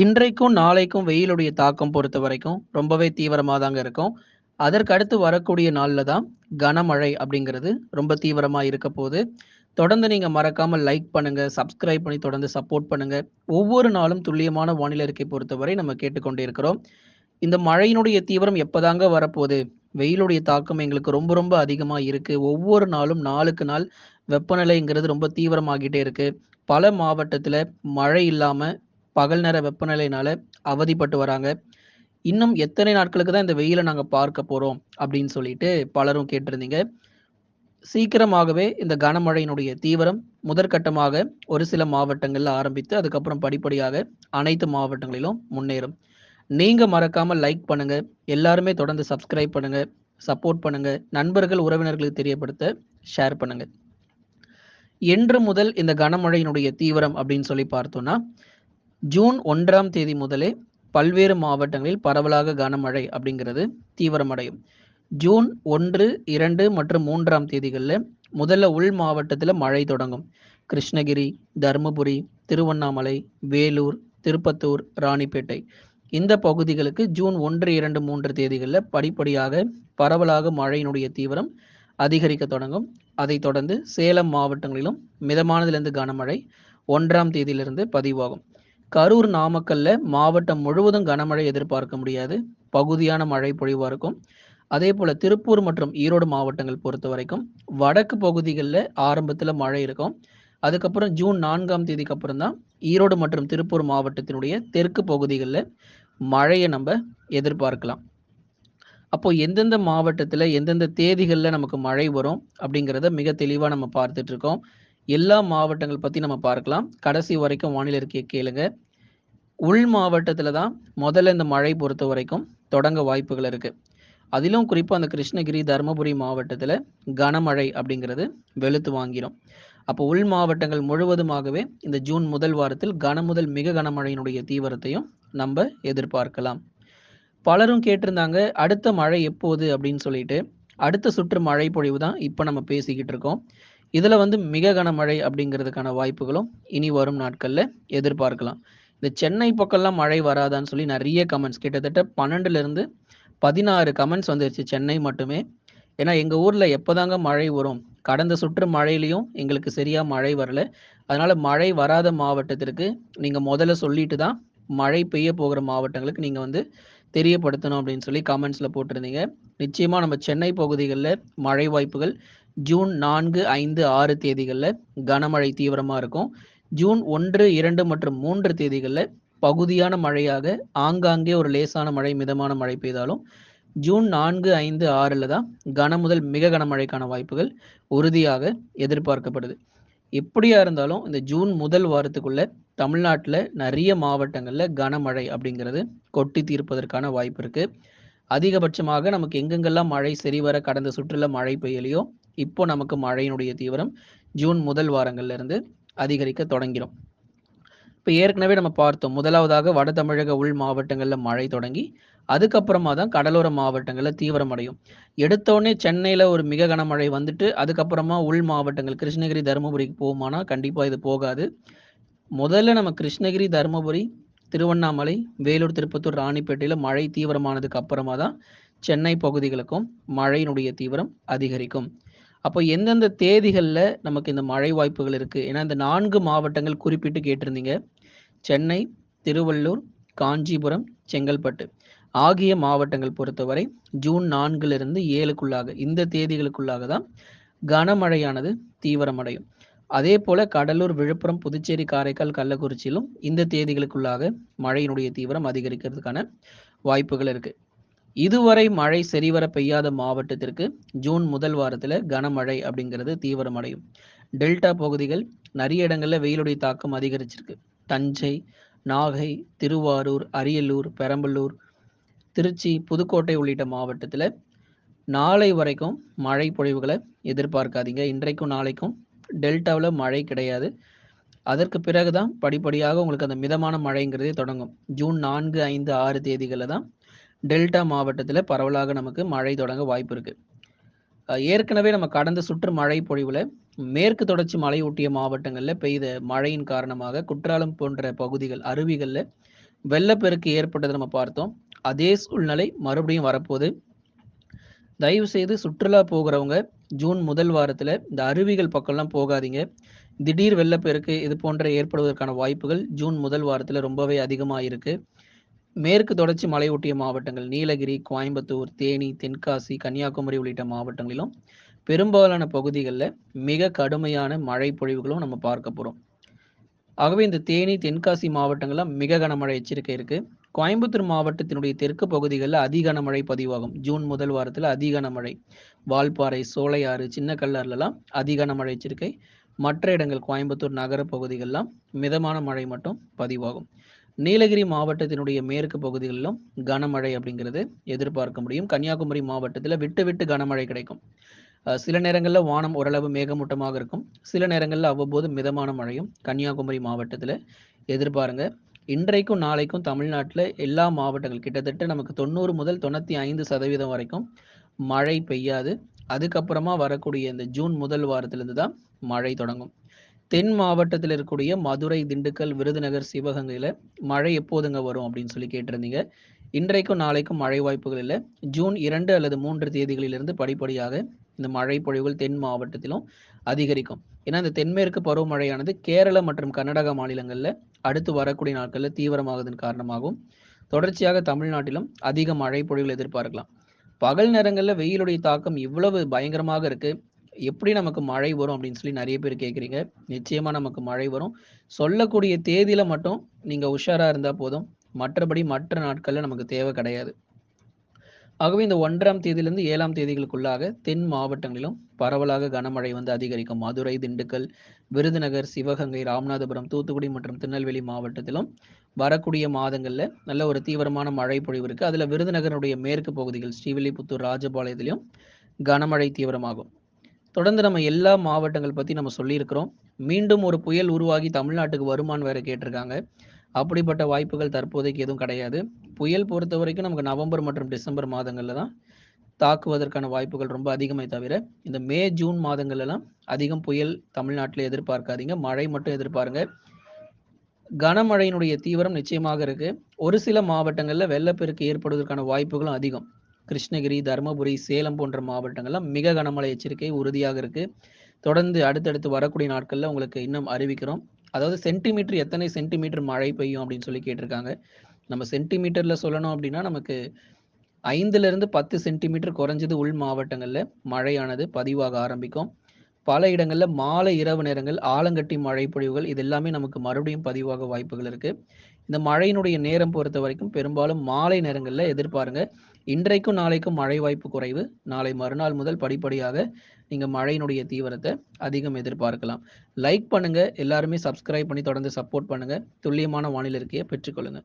இன்றைக்கும், நாளைக்கும் வெயிலுடைய தாக்கம் பொறுத்த வரைக்கும் ரொம்பவே தீவிரமாக தாங்க இருக்கும். அதற்கு அடுத்து வரக்கூடிய நாளில் தான் கனமழை அப்படிங்கிறது ரொம்ப தீவிரமாக இருக்க போது. தொடர்ந்து நீங்கள் மறக்காமல் லைக் பண்ணுங்கள் சப்ஸ்கிரைப் பண்ணி தொடர்ந்து சப்போர்ட் பண்ணுங்கள் ஒவ்வொரு நாளும் துல்லியமான வானிலை அறிக்கை பொறுத்தவரை நம்ம கேட்டுக்கொண்டே இருக்கிறோம். இந்த மழையினுடைய தீவிரம் எப்போதாங்க வரப்போகுது வெயிலுடைய தாக்கம் எங்களுக்கு ரொம்ப ரொம்ப அதிகமாக இருக்குது ஒவ்வொரு நாளும் நாளுக்கு நாள் வெப்பநிலைங்கிறது ரொம்ப தீவிரமாகிட்டே இருக்குது பல மாவட்டத்தில் மழை இல்லாமல் பகல் நேர வெப்பநிலையினால அவதிப்பட்டு வராங்க. இன்னும் எத்தனை நாட்களுக்கு தான் இந்த வெயில நாங்கள் பார்க்க போகிறோம் அப்படின்னு சொல்லிட்டு பலரும் கேட்டிருந்தீங்க. சீக்கிரமாகவே இந்த கனமழையினுடைய தீவிரம் முதற்கட்டமாக ஒரு சில மாவட்டங்களில் ஆரம்பித்து, அதுக்கப்புறம் படிப்படியாக அனைத்து மாவட்டங்களிலும் முன்னேறும். நீங்கள் மறக்காமல் லைக் பண்ணுங்கள் எல்லாருமே தொடர்ந்து சப்ஸ்கிரைப் பண்ணுங்கள் சப்போர்ட் பண்ணுங்கள் நண்பர்கள், உறவினர்களுக்கு தெரியப்படுத்த ஷேர் பண்ணுங்கள் என்று முதல் இந்த கனமழையினுடைய தீவிரம் அப்படின்னு சொல்லி பார்த்தோம்னா, ஜூன் ஒன்றாம் தேதி முதலே பல்வேறு மாவட்டங்களில் பரவலாக கனமழை அப்படிங்கிறது தீவிரமடையும். ஜூன் 1, 2 மற்றும் மூன்றாம் தேதிகளில் முதல்ல உள் மாவட்டத்தில் மழை தொடங்கும். கிருஷ்ணகிரி, தர்மபுரி, திருவண்ணாமலை, வேலூர், திருப்பத்தூர், ராணிப்பேட்டை இந்த பகுதிகளுக்கு ஜூன் ஒன்று இரண்டு மூன்று தேதிகளில் படிப்படியாக பரவலாக மழையினுடைய தீவிரம் அதிகரிக்க தொடங்கும். அதைத் தொடர்ந்து சேலம் மாவட்டங்களிலும் மிதமானதிலிருந்து கனமழை ஒன்றாம் தேதியிலிருந்து பதிவாகும். கரூர், நாமக்கல்ல மாவட்டம் முழுவதும் கனமழை எதிர்பார்க்க முடியாது. பகுதியான மழை பொழிவாக இருக்கும். அதே போல திருப்பூர் மற்றும் ஈரோடு மாவட்டங்கள் பொறுத்த வரைக்கும் வடக்கு பகுதிகளில் ஆரம்பத்தில் மழை இருக்கும். அதுக்கப்புறம் ஜூன் நான்காம் தேதிக்கு அப்புறம் தான் ஈரோடு மற்றும் திருப்பூர் மாவட்டத்தினுடைய தெற்கு பகுதிகளில் மழையை நம்ம எதிர்பார்க்கலாம். அப்போ எந்தெந்த மாவட்டத்தில் எந்தெந்த தேதிகளில் நமக்கு மழை வரும் அப்படிங்கிறத மிக தெளிவாக நம்ம பார்த்துட்டு இருக்கோம். எல்லா மாவட்டங்கள் பற்றி நம்ம பார்க்கலாம். கடைசி வரைக்கும் வானிலை அறிக்கைய கேளுங்க. உள் மாவட்டத்தில் தான் முதல்ல இந்த மழை பொறுத்த வரைக்கும் தொடங்க வாய்ப்புகள் இருக்குது அதிலும் குறிப்பாக அந்த கிருஷ்ணகிரி, தர்மபுரி மாவட்டத்தில் கனமழை அப்படிங்கிறது வெளுத்து வாங்கிடும் அப்போ உள் மாவட்டங்கள் முழுவதுமாகவே இந்த ஜூன் முதல் வாரத்தில் கன முதல் மிக கனமழையினுடைய தீவிரத்தையும் நம்ம எதிர்பார்க்கலாம். பலரும் கேட்டிருந்தாங்க, அடுத்த மழை எப்போது அப்படின்னு சொல்லிட்டு. அடுத்த சுற்று மழை பொழிவு தான் இப்போ நம்ம பேசிக்கிட்டு இருக்கோம். இதில் வந்து மிக கனமழை அப்படிங்கிறதுக்கான வாய்ப்புகளும் இனி வரும் நாட்களில் எதிர்பார்க்கலாம். இந்த சென்னை பக்கம்லாம் மழை வராதான்னு சொல்லி நிறைய கமெண்ட்ஸ் கிட்டத்தட்ட 12லிருந்து 16 கமெண்ட்ஸ் வந்துருச்சு சென்னை மட்டுமே. ஏன்னா எங்கள் ஊரில் எப்போதாங்க மழை வரும்? கடந்த சுற்று மழையிலையும் எங்களுக்கு சரியாக மழை வரல. அதனால் மழை வராத மாவட்டத்திற்கு நீங்கள் முதல்ல சொல்லிட்டு தான் மழை பெய்ய போகிற மாவட்டங்களுக்கு நீங்கள் வந்து தெரியப்படுத்தணும் அப்படின்னு சொல்லி கமெண்ட்ஸில் போட்டிருந்தீங்க. நிச்சயமாக நம்ம சென்னை பகுதிகளில் மழை வாய்ப்புகள் ஜூன் நான்கு ஐந்து ஆறு தேதிகளில் கனமழை தீவிரமாக இருக்கும். ஜூன் 1, 2 மற்றும் மூன்று தேதிகளில் பகுதியான மழையாக ஆங்காங்கே ஒரு லேசான மழை, மிதமான மழை பெய்தாலும், ஜூன் 4, 5, 6ல தான் கன முதல் மிக கனமழைக்கான வாய்ப்புகள் உறுதியாக எதிர்பார்க்கப்படுது. எப்படியா இருந்தாலும் இந்த ஜூன் முதல் வாரத்துக்குள்ள தமிழ்நாட்டில் நிறைய மாவட்டங்களில் கனமழை அப்படிங்கிறது கொட்டி தீர்ப்பதற்கான வாய்ப்பு இருக்குது அதிகபட்சமாக நமக்கு எங்கெங்கெல்லாம் மழை சரிவர கடந்த சுற்றுல மழை பெய்யலையோ, இப்போ நமக்கு மழையினுடைய தீவிரம் ஜூன் முதல் வாரங்கள்ல இருந்து அதிகரிக்க தொடங்கிடும் இப்போ ஏற்கனவே நம்ம பார்த்தோம். முதலாவதாக வட தமிழக உள் மாவட்டங்களில் மழை தொடங்கி, அதுக்கப்புறமா தான் கடலோர மாவட்டங்களில் தீவிரமடையும். எடுத்தோடனே சென்னையில் ஒரு மிக கனமழை வந்துட்டு, அதுக்கப்புறமா உள் மாவட்டங்கள் கிருஷ்ணகிரி, தர்மபுரிக்கு போகுமானா, கண்டிப்பாக இது போகாது. முதல்ல நம்ம கிருஷ்ணகிரி, தருமபுரி திருவண்ணாமலை, வேலூர், திருப்பத்தூர், ராணிப்பேட்டையில் மழை தீவிரமானதுக்கு அப்புறமா தான் சென்னை பகுதிகளுக்கும் மழையினுடைய தீவிரம் அதிகரிக்கும். அப்போ எந்தெந்த தேதிகளில் நமக்கு இந்த மழை வாய்ப்புகள் இருக்குது ஏன்னா இந்த நான்கு மாவட்டங்கள் குறிப்பிட்டு கேட்டிருந்தீங்க. சென்னை, திருவள்ளூர், காஞ்சிபுரம், செங்கல்பட்டு ஆகிய மாவட்டங்கள் பொறுத்தவரை ஜூன் 4லிருந்து 7க்குள்ளாக இந்த தேதிகளுக்குள்ளாக தான் கனமழையானது தீவிரமடையும். அதேபோல கடலூர், விழுப்புரம், புதுச்சேரி, காரைக்கால், கள்ளக்குறிச்சியிலும் இந்த தேதிகளுக்குள்ளாக மழையினுடைய தீவிரம் அதிகரிக்கிறதுக்கான வாய்ப்புகள் இருக்குது இதுவரை மழை சரிவர பெய்யாத மாவட்டத்திற்கு ஜூன் முதல் வாரத்தில் கனமழை அப்படிங்கிறது தீவிரமடையும். டெல்டா பகுதிகள் நிறைய இடங்களில் வெயிலுடைய தாக்கம் அதிகரிச்சிருக்கு. தஞ்சை, நாகை, திருவாரூர், அரியலூர், பெரம்பலூர், திருச்சி, புதுக்கோட்டை உள்ளிட்ட மாவட்டத்தில் நாளை வரைக்கும் மழை பொழிவுகளை எதிர்பார்க்காதீங்க. இன்றைக்கும், நாளைக்கும் டெல்டாவில் மழை கிடையாது. அதற்கு பிறகு தான் படிப்படியாக உங்களுக்கு அந்த மிதமான மழைங்கிறதே தொடங்கும். ஜூன் நான்கு ஐந்து ஆறு தேதிகளில் தான் டெல்டா மாவட்டத்தில் பரவலாக நமக்கு மழை தொடங்க வாய்ப்பு இருக்கு. ஏற்கனவே நம்ம கடந்த சுற்று மழை பொழிவில் மேற்கு தொடர்ச்சி மலையொட்டிய மாவட்டங்களில் பெய்த மழையின் காரணமாக குற்றாலம் போன்ற பகுதிகள், அருவிகளில் வெள்ளப்பெருக்கு ஏற்பட்டதை நம்ம பார்த்தோம். அதே சூழ்நிலை மறுபடியும் வரப்போகுது. தயவு செய்து சுற்றுலா போகிறவங்க ஜூன் முதல் வாரத்தில் இந்த அருவிகள் பக்கம்லாம் போகாதீங்க. திடீர் வெள்ளப்பெருக்கு இது போன்ற ஏற்படுவதற்கான வாய்ப்புகள் ஜூன் முதல் வாரத்தில் ரொம்பவே அதிகமாக இருக்குது மேற்கு தொடர்ச்சி மலையொட்டிய மாவட்டங்கள் நீலகிரி கோயம்புத்தூர் தேனி தென்காசி கன்னியாகுமரி உள்ளிட்ட மாவட்டங்களிலும் பெரும்பாலான பகுதிகளில் மிக கடுமையான மழை பொழிவுகளும் நம்ம பார்க்க போகிறோம் ஆகவே இந்த தேனி தென்காசி மாவட்டங்களில் மிக கனமழை எச்சரிக்கை இருக்குது கோயம்புத்தூர் மாவட்டத்தினுடைய தெற்கு பகுதிகளில் அதி கனமழை பதிவாகும். ஜூன் முதல் வாரத்தில் அதி கனமழை. வால்பாறை சோலையாறு சின்ன கல்லாறுலாம் அதி கனமழை எச்சரிக்கை. மற்ற இடங்கள் கோயம்புத்தூர் நகர பகுதிகளெலாம் மிதமான மழை மட்டும் பதிவாகும். நீலகிரி மாவட்டத்தினுடைய மேற்கு பகுதிகளிலும் கனமழை அப்படிங்கிறது எதிர்பார்க்க முடியும். கன்னியாகுமரி மாவட்டத்தில் விட்டு விட்டு கனமழை கிடைக்கும். சில நேரங்களில் வானம் ஓரளவு மேகமூட்டமாக இருக்கும். சில நேரங்களில் அவ்வப்போது மிதமான மழையும் கன்னியாகுமரி மாவட்டத்தில் எதிர்பாருங்க. இன்றைக்கும் நாளைக்கும் தமிழ்நாட்டில் எல்லா மாவட்டங்கள் கிட்டத்தட்ட நமக்கு தொண்ணூறு முதல் தொண்ணூற்றி ஐந்து சதவீதம் வரைக்கும் மழை பெய்யாது. அதுக்கப்புறமா வரக்கூடிய இந்த ஜூன் முதல் வாரத்திலிருந்து தான் மழை தொடங்கும். தென் மாவட்டத்தில் இருக்கக்கூடிய மதுரை திண்டுக்கல் விருதுநகர் சிவகங்கையில் மழை எப்போதுங்க வரும் அப்படின்னு சொல்லி கேட்டிருந்தீங்க. இன்றைக்கும் நாளைக்கும் மழை வாய்ப்புகள் இல்லை. ஜூன் இரண்டு அல்லது மூன்று தேதிகளிலிருந்து படிப்படியாக இந்த மழை பொழிவுகள் தென் மாவட்டத்திலும் அதிகரிக்கும். ஏன்னா இந்த தென்மேற்கு பருவமழையானது கேரள மற்றும் கர்நாடக மாநிலங்களில் அடுத்து வரக்கூடிய நாட்களில் தீவிரமாகதன் காரணமாகவும் தொடர்ச்சியாக தமிழ்நாட்டிலும் அதிக மழை பொழிவுகள் எதிர்பார்க்கலாம். பகல் நேரங்களில் வெயிலுடைய தாக்கம் இவ்வளவு பயங்கரமாக இருக்குது எப்படி நமக்கு மழை வரும் அப்படின்னு சொல்லி நிறைய பேர் கேட்குறீங்க நிச்சயமாக நமக்கு மழை வரும். சொல்லக்கூடிய தேதியில் மட்டும் நீங்கள் உஷாராக இருந்தால் போதும். மற்றபடி மற்ற நாட்களில் நமக்கு தேவை கிடையாது. ஆகவே இந்த ஒன்றாம் தேதியிலிருந்து ஏழாம் தேதிகளுக்குள்ளாக தென் மாவட்டங்களிலும் பரவலாக கனமழை வந்து அதிகரிக்கும். மதுரை திண்டுக்கல் விருதுநகர் சிவகங்கை ராமநாதபுரம் தூத்துக்குடி மற்றும் திருநெல்வேலி மாவட்டத்திலும் வரக்கூடிய மாதங்களில் நல்ல ஒரு தீவிரமான மழை பொழிவு இருக்குது அதில் விருதுநகருடைய மேற்கு பகுதிகள் ஸ்ரீவில்லிபுத்தூர் ராஜபாளையத்திலும் கனமழை தீவிரமாகும். தொடர்ந்து நம்ம எல்லா மாவட்டங்கள் பற்றி நம்ம சொல்லியிருக்கிறோம். மீண்டும் ஒரு புயல் உருவாகி தமிழ்நாட்டுக்கு வருமானு வேறு கேட்டிருக்காங்க. அப்படிப்பட்ட வாய்ப்புகள் தற்போதைக்கு எதுவும் கிடையாது. புயல் பொறுத்த வரைக்கும் நமக்கு நவம்பர் மற்றும் டிசம்பர் மாதங்களில் தான் தாக்குவதற்கான வாய்ப்புகள் ரொம்ப அதிகமே தவிர இந்த மே ஜூன் மாதங்கள்லாம் அதிகம் புயல் தமிழ்நாட்டில் எதிர்பார்க்காதீங்க. மழை மட்டும் எதிர்பாருங்க. கனமழையினுடைய தீவிரம் நிச்சயமாக இருக்கு. ஒரு சில மாவட்டங்களில் வெள்ளப்பெருக்கு ஏற்படுவதற்கான வாய்ப்புகளும் அதிகம். கிருஷ்ணகிரி தருமபுரி சேலம் போன்ற மாவட்டங்கள்லாம் மிக கனமழை எச்சரிக்கை உறுதியாக இருக்கு. தொடர்ந்து அடுத்தடுத்து வரக்கூடிய நாட்களில் உங்களுக்கு இன்னும் அறிவிக்கிறோம். அதாவது சென்டிமீட்டர் எத்தனை சென்டிமீட்டர் மழை பெய்யும் அப்படின்னு சொல்லி கேட்டிருக்காங்க. நம்ம சென்டிமீட்டர்ல சொல்லணும் அப்படின்னா நமக்கு ஐந்துல இருந்து பத்து சென்டிமீட்டர் குறைஞ்சது உள் மாவட்டங்களில் மழையானது பதிவாக ஆரம்பிக்கும். பல இடங்களில் மாலை இரவு நேரங்கள் ஆலங்கட்டி மழை பொழிவுகள் இது எல்லாமே நமக்கு மறுபடியும் பதிவாக வாய்ப்புகள் இருக்கு. இந்த மழையினுடைய நேரம் பொறுத்த வரைக்கும் பெரும்பாலும் மாலை நேரங்களில் எதிர்பாருங்க. இன்றைக்கும் நாளைக்கும் மழை வாய்ப்பு குறைவு. நாளை மறுநாள் முதல் படிப்படியாக நீங்கள் மழையினுடைய தீவிரத்தை அதிகம் எதிர்பார்க்கலாம். லைக் பண்ணுங்கள் எல்லாருமே சப்ஸ்கிரைப் பண்ணி தொடர்ந்து சப்போர்ட் பண்ணுங்கள் துல்லியமான வானிலை இருக்கையை பெற்றுக்கொள்ளுங்கள்